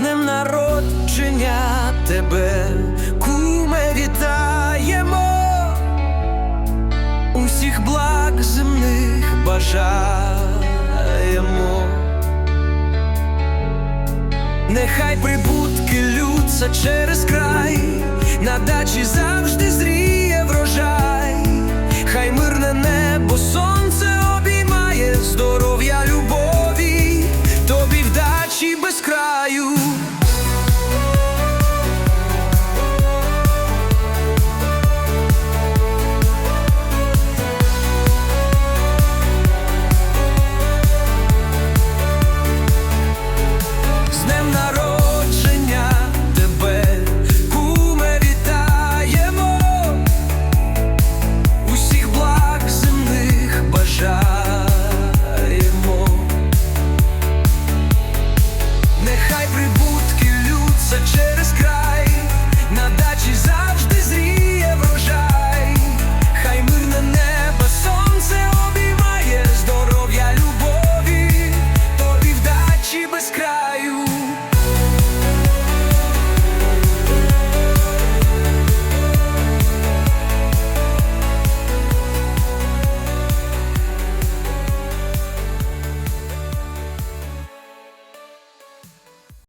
ним народження тебе, куме вітаємо, усіх благ земних бажаємо, нехай прибутки лються через край, на дачі завжди зріє врожай, хай мирне небо сонце обіймає здоров'я любові, любов. Без краю. messages